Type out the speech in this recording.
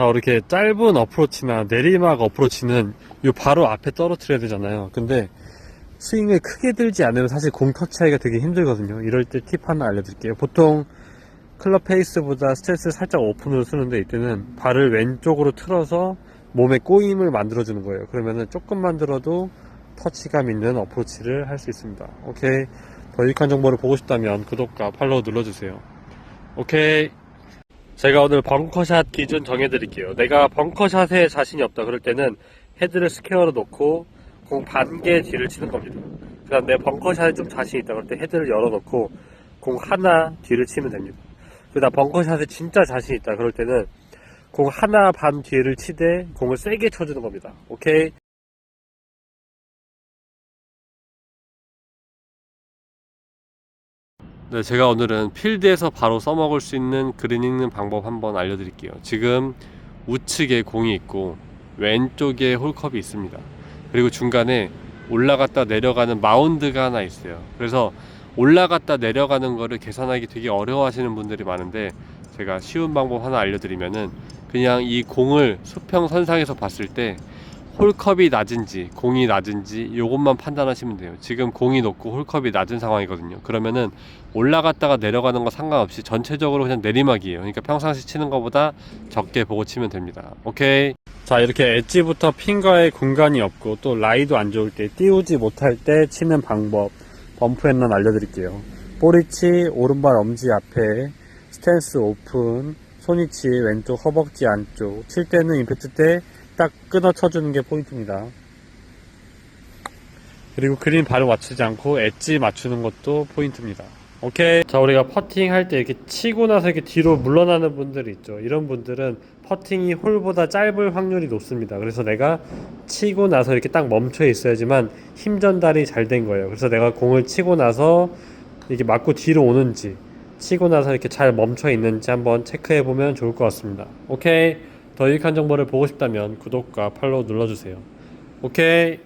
자, 이렇게 짧은 어프로치나 내리막 어프로치는 요 바로 앞에 떨어뜨려야 되잖아요. 근데 스윙을 크게 들지 않으면 사실 공 터치하기가 되게 힘들거든요. 이럴 때 팁 하나 알려드릴게요. 보통 클럽 페이스보다 스탠스 살짝 오픈으로 쓰는데 이때는 발을 왼쪽으로 틀어서 몸에 꼬임을 만들어주는 거예요. 그러면은 조금만 들어도 터치감 있는 어프로치를 할 수 있습니다. 오케이. 더 유익한 정보를 보고 싶다면 구독과 팔로우 눌러주세요. 오케이. 제가 오늘 벙커샷 기준 정해드릴게요. 내가 벙커샷에 자신이 없다 그럴 때는 헤드를 스퀘어로 놓고 공 반 개 뒤를 치는 겁니다. 그 다음 내 벙커샷에 좀 자신 있다 그럴 때 헤드를 열어놓고 공 하나 뒤를 치면 됩니다. 그 다음 벙커샷에 진짜 자신 있다 그럴 때는 공 하나 반 뒤를 치되 공을 세게 쳐주는 겁니다. 오케이? 네, 제가 오늘은 필드에서 바로 써먹을 수 있는 그린 읽는 방법 한번 알려드릴게요. 지금 우측에 공이 있고 왼쪽에 홀컵이 있습니다. 그리고 중간에 올라갔다 내려가는 마운드가 하나 있어요. 그래서 올라갔다 내려가는 거를 계산하기 되게 어려워하시는 분들이 많은데 제가 쉬운 방법 하나 알려드리면은 그냥 이 공을 수평선상에서 봤을 때 홀컵이 낮은지 공이 낮은지 요것만 판단하시면 돼요. 지금 공이 높고 홀컵이 낮은 상황이거든요. 그러면은 올라갔다가 내려가는 거 상관없이 전체적으로 그냥 내리막이에요. 그러니까 평상시 치는 것보다 적게 보고 치면 됩니다. 오케이. 자 이렇게 엣지부터 핀과의 공간이 없고 또 라이도 안 좋을 때 띄우지 못할 때 치는 방법 범프 앤런 알려드릴게요. 볼위치 오른발 엄지 앞에 스탠스 오픈 손위치 왼쪽 허벅지 안쪽 칠 때는 임팩트 때 딱 끊어 쳐주는 게 포인트입니다. 그리고 그린 바로 맞추지 않고 엣지 맞추는 것도 포인트입니다. 오케이. 자, 우리가 퍼팅 할 때 이렇게 치고 나서 이렇게 뒤로 물러나는 분들이 있죠. 이런 분들은 퍼팅이 홀보다 짧을 확률이 높습니다. 그래서 내가 치고 나서 이렇게 딱 멈춰 있어야지만 힘 전달이 잘 된 거예요. 그래서 내가 공을 치고 나서 이렇게 맞고 뒤로 오는지 치고 나서 이렇게 잘 멈춰 있는지 한번 체크해 보면 좋을 것 같습니다. 오케이. 더 유익한 정보를 보고 싶다면 구독과 팔로우 눌러주세요. 오케이.